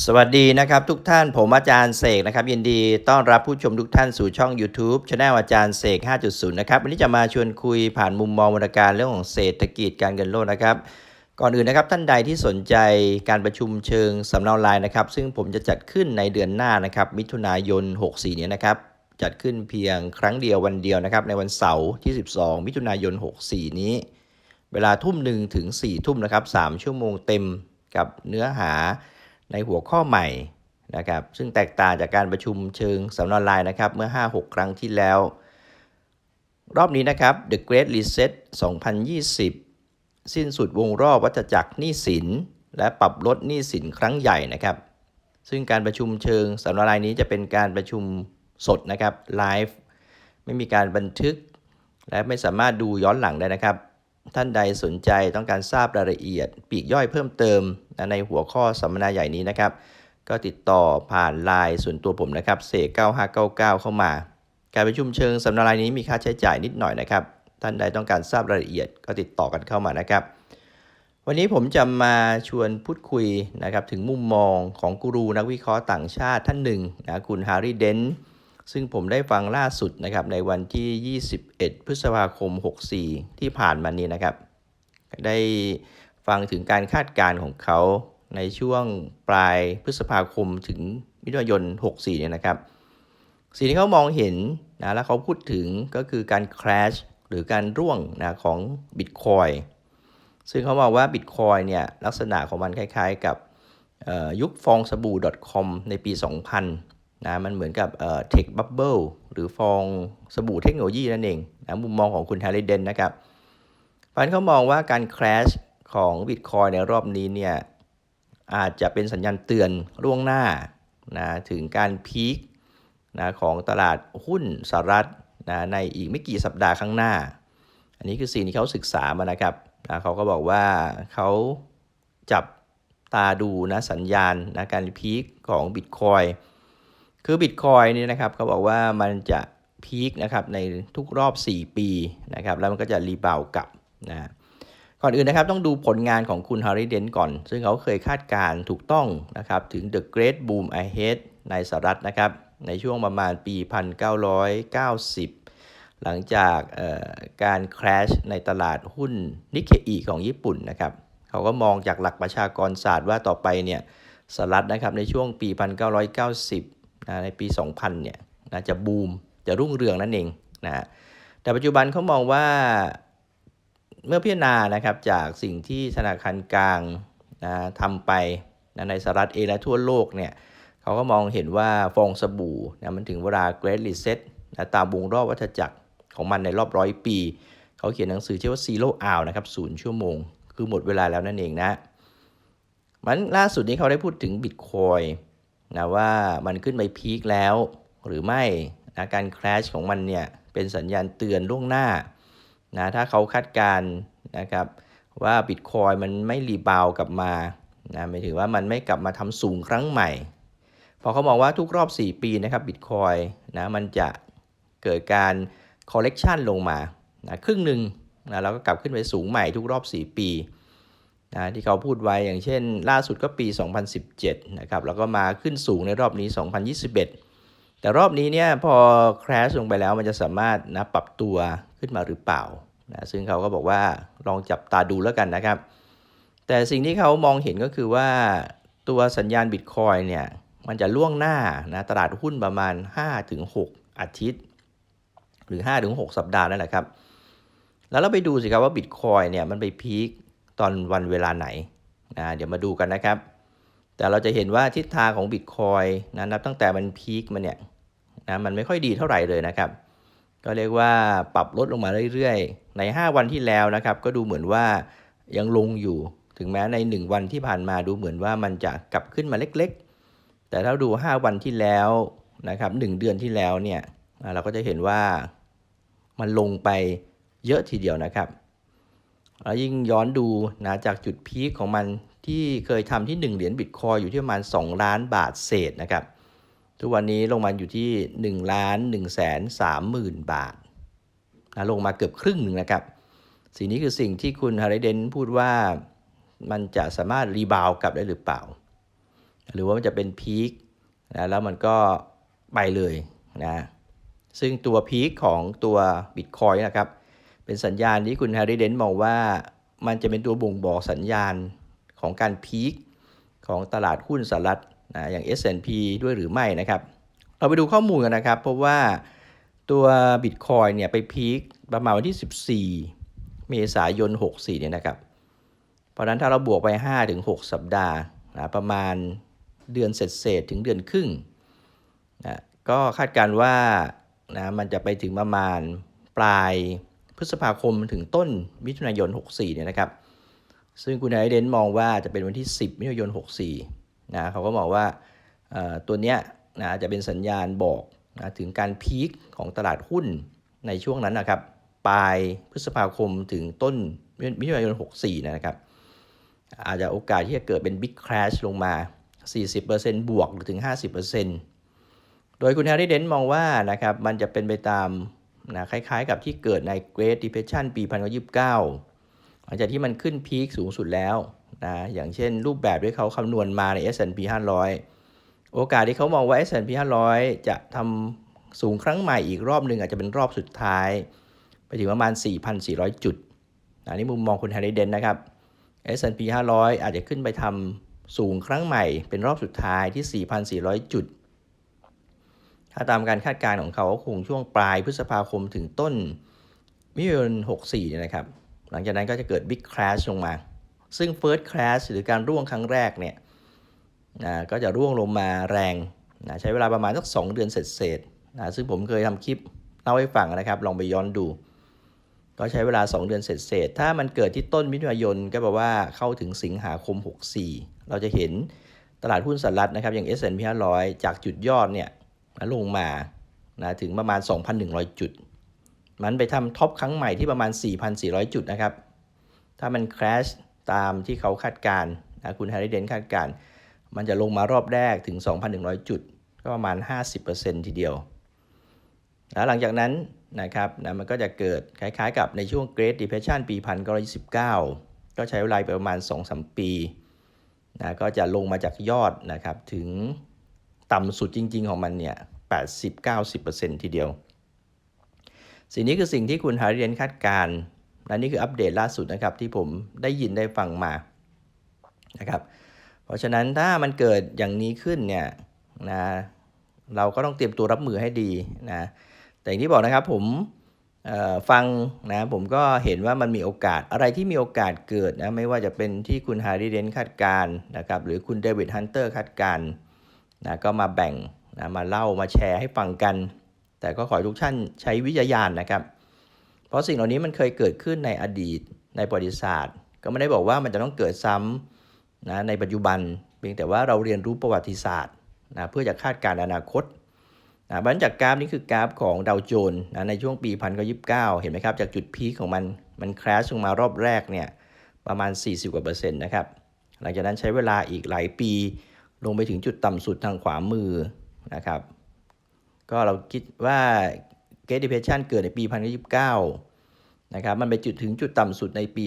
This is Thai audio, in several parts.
สวัสดีนะครับทุกท่านผมอาจารย์เสกนะครับยินดีต้อนรับผู้ชมทุกท่านสู่ช่อง YouTube c anel อาจารย์เสก 5.0 นะครับวันนี้จะมาชวนคุยผ่านมุมมองวรรณการเรื่องของเศรษฐกิจการเงินโลกนะครับ ก่อนอื่นนะครับท่านใดที่สนใจการประชุมเชิงสำเนาลายนะครับ ซึ่งผมจะจัดขึ้นในเดือนหน้านะครับ มิถุนายน 64 นี้นะครับ จัดขึ้นเพียงครั้งเดียววันเดียวนะครับ ในวันเสาร์ที่ 12 มิถุนายน 64 นี้ เวลาทุ่มหนึ่งถึง4ทุ่มนะครับ3ชั่วโมงเต็มกับเนื้อหา ในหัวข้อใหม่นะครับซึ่งแตกต่างจากการประชุมเชิงสำนักออนไลน์นะครับเมื่อ 5-6 ครั้งที่แล้ว รอบนี้นะครับ The Great Reset 2020 สิ้นสุดวงรอบวัฏจักรหนี้สิน และปรับลดหนี้สินครั้งใหญ่นะครับ ซึ่งการประชุมเชิงสำนักออนไลน์นี้จะเป็นการประชุมสดนะครับไลฟ์ไม่มีการบันทึก และไม่สามารถดูย้อนหลังได้นะครับ ท่านใดสนใจต้องการทราบรายละเอียด ปีกย่อยเพิ่มเติมในหัวข้อสัมมนาใหญ่นี้นะครับ ก็ติดต่อผ่านไลน์ส่วนตัวผมนะครับเสก9599 เข้ามา การประชุมเชิงสัมมนานี้มีค่าใช้จ่ายนิดหน่อยนะครับ ท่านใดต้องการทราบรายละเอียดก็ติดต่อกันเข้ามานะครับ วันนี้ผมจะมาชวนพูดคุยนะครับถึงมุมมองของกูรูนักวิเคราะห์ต่างชาติท่านหนึ่งนะคุณฮาร์รีเดน ซึ่งผมได้ฟังล่าสุดนะครับในวันที่ 21 พฤษภาคม 64 ที่ผ่านมานี้นะครับ ได้ฟังถึงการคาดการณ์ของเขาในช่วงปลายพฤษภาคมถึงมิถุนายน 64 เนี่ยนะครับ สิ่งที่เขามองเห็นนะแล้วเขาพูดถึงก็คือการ crash หรือการร่วงนะของ Bitcoin ซึ่งเขาบอกว่า Bitcoin เนี่ยลักษณะของมันคล้ายๆกับยุคฟองสบู่ .com ในปี 2000 นะมันเหมือนกับเอ่อ tech bubble หรือฟองสบู่เทคโนโลยีนั่นเองนะมุมมองของคุณแฮร์รี่เดนนะครับฟันเขามองว่าการ crash ของ Bitcoin ในรอบนี้เนี่ยอาจจะเป็นสัญญาณเตือนล่วงหน้านะถึงการพีคนะของตลาดหุ้นสหรัฐนะในอีกไม่กี่สัปดาห์ข้างหน้า อันนี้คือสิ่งที่เขาศึกษามานะครับนะเขาก็บอกว่าเขาจับตาดูนะสัญญาณนะการพีคของ Bitcoin คือ Bitcoin นี่นะครับเขาบอกว่ามันจะพีคนะครับในทุกรอบ 4 ปีนะครับแล้วมันก็จะรีบาวกลับนะก่อนอื่นนะครับต้องดูผลงานของคุณฮาริเดนก่อน ซึ่งเขาเคยคาดการณ์ถูกต้องนะครับถึง The Great Boom Ahead ในสหรัฐนะครับในช่วงประมาณปี 1990 หลังจากการ crash ในตลาดหุ้นนิเคอีของญี่ปุ่นนะครับเขาก็มองจากหลักประชากรศาสตร์ว่าต่อไปเนี่ยสหรัฐนะครับในช่วงปี 1990 นะในปี 2000 เนี่ยนะจะบูมจะรุ่งเรืองนั่นเองนะแต่ปัจจุบันเขามองว่าเมื่อพิจารณานะครับจากสิ่งที่ธนาคารกลางนะทำไปนะในสหรัฐเองและทั่วโลกเนี่ยเขาก็มองเห็นว่าฟองสบู่นะมันถึงเวลา Great Reset นะตามวงรอบวัฏจักรของมันในรอบร้อยปี เขาเขียนหนังสือชื่อว่า Zero Hour นะครับศูนย์ชั่วโมง คือหมดเวลาแล้วนั่นเองนะมันล่าสุดนี้เขาได้พูดถึง Bitcoin นะว่ามันขึ้นไปพีคแล้วหรือไม่นะการ crash ของมันเนี่ยเป็นสัญญาณเตือนล่วงหน้านะถ้าเขาคาดการนะครับว่า Bitcoin มันไม่รีบาวกลับมานะหมายถึงว่ามันไม่กลับมาทำสูงครั้งใหม่ พอเขาบอกว่าทุกรอบ 4 ปีนะครับ Bitcoin นะมันจะเกิดการ correction ลงมานะครึ่งหนึ่งนะแล้วก็กลับขึ้นไปสูงใหม่ทุกรอบ 4 ปี นะที่เขาพูดไว้อย่างเช่น ล่าสุดก็ปี 2017 นะครับแล้วก็มาขึ้นสูงในรอบนี้ 2021 แต่รอบนี้เนี่ยพอ crash ลงไปแล้วมันจะสามารถนะปรับตัวขึ้นมาหรือเปล่านะซึ่งเขาก็บอกว่าลองจับตาดูแล้วกันนะครับ แต่สิ่งที่เขามองเห็นก็คือว่าตัวสัญญาณ Bitcoin เนี่ยมันจะล่วงหน้านะตลาดหุ้นประมาณ 5-6 อาทิตย์ หรือ 5-6 สัปดาห์นั่นแหละครับ แล้วเราไปดูสิครับว่า Bitcoin เนี่ยมันไปพีค ตอนวันเวลาไหนนะเดี๋ยวมาดูกันนะครับ แต่เราจะเห็นว่าทิศทางของ Bitcoin นะนับตั้งแต่มันพีคมาเนี่ยนะมันไม่ค่อยดีเท่าไหร่เลยนะครับ ก็เรียกว่าปรับลดลงมาเรื่อยๆ ใน 5 วันที่แล้วนะครับ ก็ดูเหมือนว่ายังลงอยู่ถึงแม้ใน 1 วันที่ผ่านมาดูเหมือนว่ามันจะกลับขึ้นมาเล็กๆ แต่ถ้าดู 5 วันที่แล้วนะครับ1เดือนที่แล้วเนี่ยเราก็จะเห็นว่ามันลงไปเยอะทีเดียวนะครับ แล้วยิ่งย้อนดูนะจากจุดพีคของมันที่เคยทำที่ 1 เหรียญบิตคอยอยู่ที่ประมาณ 2 ล้านบาทเศษนะครับ ทุกวันนี้ลงมาอยู่ที่1ล้าน1แสน3หมื่นบาทนะลงมาเกือบครึ่งหนึ่งนะครับ สิ่งนี้คือสิ่งที่คุณฮาริเดนพูดว่ามันจะสามารถรีบาวกลับได้หรือเปล่า หรือว่ามันจะเป็นพีคนะแล้วมันก็ไปเลยนะซึ่งตัวพีคของตัวบิตคอยนะครับ เป็นสัญญาณที่คุณแฮร์รี่เดนมองว่ามันจะเป็นตัวบ่งบอกสัญญาณของการพีคของตลาดหุ้นสหรัฐนะอย่าง S&P ด้วยหรือไม่นะครับ เราไปดูข้อมูลกันนะครับ เพราะว่าตัวบิตคอยเนี่ยไปพีคประมาณวันที่ 14 เมษายน 64 เนี่ยนะครับ เพราะนั้นถ้าเราบวกไป 5-6 สัปดาห์นะประมาณเดือนเศษๆถึงเดือนครึ่งนะก็คาดการณ์ว่านะมันจะไปถึงประมาณปลาย พฤษภาคมถึงต้นมิถุนายน 64 เนี่ยนะครับ ซึ่งคุณไอเดนมองว่าจะเป็นวันที่ 10 มิถุนายน 64 นะเขาก็มองว่าตัวเนี้ยนะจะเป็นสัญญาณบอกนะถึงการพีคของตลาดหุ้นในช่วงนั้นนะครับ ปลายพฤษภาคมถึงต้นมิถุนายน 64 นะครับ อาจจะโอกาสที่จะเกิดเป็น Big Crash ลงมา 40%บวกหรือถึง 50%โดยคุณแฮร์รี่เดนมองว่านะครับมันจะเป็นไปตาม นะคล้ายๆ กับที่เกิดใน Great Depression ปี 1929 หลังจากที่มันขึ้นพีคสูงสุดแล้วนะอย่างเช่นรูปแบบที่เขาคำนวณมาใน S&P 500 โอกาสที่เขามองว่า S&P 500 จะทำสูงครั้งใหม่อีกรอบหนึ่งอาจจะเป็นรอบสุดท้าย ไปถึงประมาณ 4,400 จุดอันนี้มุมมองคุณแฮร์รี่เดนนะครับ S&P 500 อาจจะขึ้นไปทำสูงครั้งใหม่เป็นรอบสุดท้ายที่ 4,400 จุด ถ้าตามการคาดการณ์ของเขาคงช่วงปลายพฤษภาคมถึงต้นมิถุนายน64เนี่ยนะครับ หลังจากนั้นก็จะเกิด Big Crash ลงมา ซึ่ง First Crash หรือการร่วงครั้งแรกเนี่ยนะก็จะร่วงลงมาแรงนะใช้เวลาประมาณสัก 2 เดือนเสร็จๆนะซึ่งผมเคยทำคลิปเล่าให้ฟังนะครับ ลองไปย้อนดู ก็ใช้เวลา 2 เดือนเสร็จๆถ้ามันเกิดที่ต้นมิถุนายนก็แปลว่าเข้าถึงสิงหาคม 64 เราจะเห็นตลาดหุ้นสหรัฐนะครับอย่าง S&P 500 จากจุดยอดเนี่ย ลงมานะถึงประมาณ 2,100 จุด มันไปทำท็อปครั้งใหม่ที่ประมาณ 4,400 จุดนะครับ ถ้ามัน crash ตามที่เขาคาดการณ์นะคุณแฮร์รี่เดนคาดการณ์มันจะลงมารอบแรกถึง 2,100 จุด ก็ประมาณ 50%ทีเดียว แล้วหลังจากนั้นนะครับนะมันก็จะเกิดคล้ายๆกับในช่วง Great Depression ปี 1929 ก็ใช้เวลาไปประมาณ 2-3 ปีนะก็จะลงมาจากยอดนะครับถึง ต่ำสุดจริง ๆ ของมันเนี่ย80-90%ทีเดียว สิ่งนี้คือสิ่งที่คุณฮาริเดนคาดการณ์และนี่คืออัปเดตล่าสุดนะครับที่ผมได้ยินได้ฟังมานะครับ เพราะฉะนั้นถ้ามันเกิดอย่างนี้ขึ้นเนี่ยนะเราก็ต้องเตรียมตัวรับมือให้ดีนะ แต่อย่างที่บอกนะครับผมฟังนะผมก็เห็นว่ามันมีโอกาสอะไรที่มีโอกาสเกิดนะไม่ว่าจะเป็นที่คุณฮาริเดนคาดการณ์นะครับหรือคุณเดวิดฮันเตอร์คาดการณ์ นะก็มาแบ่งนะมาเล่ามาแชร์ให้ฟังกัน แต่ก็ขอให้ทุกท่านใช้วิจารณ์นะครับ เพราะสิ่งเหล่านี้มันเคยเกิดขึ้นในอดีตในประวัติศาสตร์ ก็ไม่ได้บอกว่ามันจะต้องเกิดซ้ำนะในปัจจุบัน เพียงแต่ว่าเราเรียนรู้ประวัติศาสตร์นะเพื่อจะคาดการณ์อนาคตนะบันจากกราฟนี้คือกราฟของดาวโจนส์นะในช่วงปี1929เห็นไหมครับ จากจุดพีคของมัน มันคราชลงมารอบแรกเนี่ยประมาณ 40กว่าเปอร์เซ็นต์นะครับ หลังจากนั้นใช้เวลาอีกหลายปี ลงไปถึงจุดต่ำสุดทางขวามือนะครับ ก็เราคิดว่า Great Depression เกิดในปี1929นะครับ มันไปจุดถึงจุดต่ำสุดในปี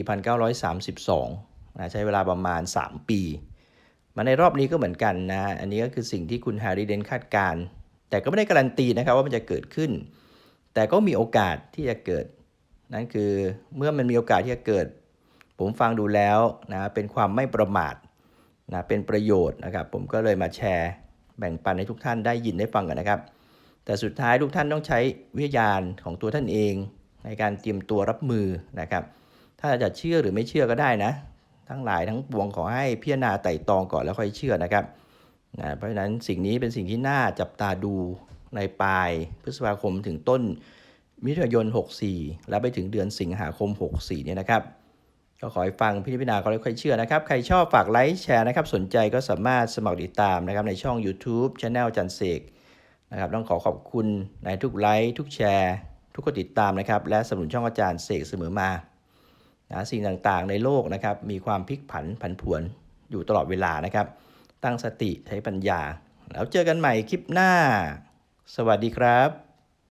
1932นะใช้เวลาประมาณ 3 ปี มาในรอบนี้ก็เหมือนกันนะ อันนี้ก็คือสิ่งที่คุณแฮร์รี่เดนคาดการณ์แต่ก็ไม่ได้การันตีนะครับว่ามันจะเกิดขึ้น แต่ก็มีโอกาสที่จะเกิด นั่นคือเมื่อมันมีโอกาสที่จะเกิด ผมฟังดูแล้วนะเป็นความไม่ประมาท นะเป็นประโยชน์นะครับผมก็เลยมาแชร์แบ่งปันให้ทุกท่านได้ยินได้ฟังกันนะครับ แต่สุดท้ายทุกท่านต้องใช้วิทยาณของตัวท่านเอง ในการเตรียมตัวรับมือนะครับ ถ้าจะเชื่อหรือไม่เชื่อก็ได้นะ ทั้งหลายทั้งปวงขอให้พิจารณาไต่ตองก่อนแล้วค่อยเชื่อนะครับนะเพราะฉะนั้นสิ่งนี้เป็นสิ่งที่น่าจับตาดูในปลายพฤษภาคมถึงต้นมิถุนายน 64 แล้วไปถึงเดือนสิงหาคม 64 เนี่ยนะครับ ก็ขอให้ฟังพิจารณาก็แล้วค่อยเชื่อนะครับ ใครชอบฝากไลค์แชร์นะครับ สนใจก็สามารถสมัครติดตามนะครับในช่อง YouTube Channel จันเสกนะครับต้องขอขอบคุณในทุกไลค์ทุกแชร์ ทุกคนติดตามนะครับ และสนับสนุนช่องอาจารย์เสกเสมอมานะสิ่งต่างๆในโลกนะครับ มีความพลิกผันผันผวนอยู่ตลอดเวลานะครับ ตั้งสติใช้ปัญญา แล้วเจอกันใหม่คลิปหน้า สวัสดีครับ